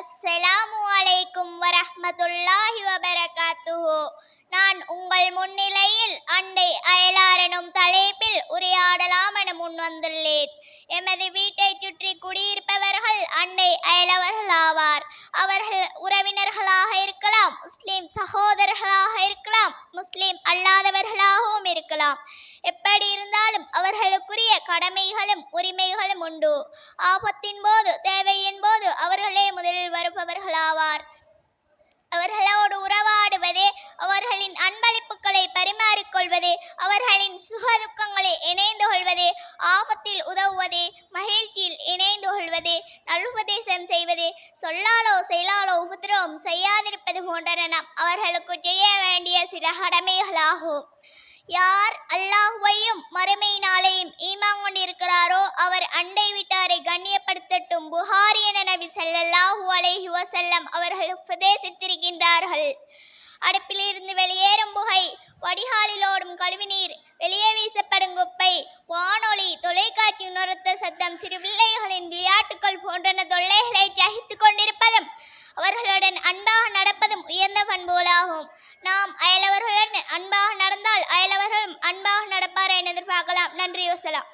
அஸ்ஸலாமு அலைக்கும் வரஹ்மத்துல்லாஹி வபரகாத்துஹு. நான் உங்கள் முன்னிலையில் அண்டை அயலாரனும் தலைப்பில் உரையாடலாம் என முன் வந்துள்ளேன். எமது வீட்டைச் சுற்றி குடியிருப்பவர்கள் அண்டை அயலவர்கள் ஆவார். அவர்கள் உறவினர்களாக இருக்கலாம் முஸ்லீம் சகோதரர்களாக இருக்கலாம் முஸ்லீம் அல்லாதவர்களாகவும் இருக்கலாம். எப்படி இருந்தாலும் அவர்களுக்குரிய கடமைகளும் உரிமைகளும் உண்டு. ஆபத்தின் போது தேவையின் போது வருபவர்களாவார் அவர்களோடு உறவாடுவதே அவர்களின் அன்பளிப்புகளை பரிமாறிக்கொள்வதே அவர்களின் சுகதுக்கங்களை இணைந்து கொள்வதே ஆபத்தில் உதவுவதே மகிழ்ச்சியில் இணைந்து கொள்வதே நல்லுபதேசம் செய்வதே சொல்லாலோ செயலாலோ உபதிரவம் செய்யாதிருப்பது போன்றன நாம் அவர்களுக்கு செய்ய வேண்டிய சில கடமைகளாகும். யார் அல்லாஹுவையும் மறுமை நாளையும் ஈமான் கொண்டிருக்கிறாரோ அவர் அண்டை விட்டாரை கண்ணி புகாரி என நபி ஸல்லல்லாஹு அலைஹி வசல்லம் அவர்கள் உபதேசித்திருக்கின்றார்கள். அடுப்பிலிருந்து வெளியேறும் புகை வடிகாலில் ஓடும் கழிவுநீர் வெளியே வீசப்படும் குப்பை வானொலி தொலைக்காட்சி உணர்த்த சத்தம் சிறு பிள்ளைகளின் விளையாட்டுக்கள் போன்றன தொல்லைகளை சகித்துக் கொண்டிருப்பதும் அவர்களுடன் அன்பாக நடப்பதும் உயர்ந்த பண்புகளாகும். நாம் அயலவர்களுடன் அன்பாக நடந்தால் அயலவர்களும் அன்பாக நடப்பார் என எதிர்பார்க்கலாம். நன்றி வசலாம்.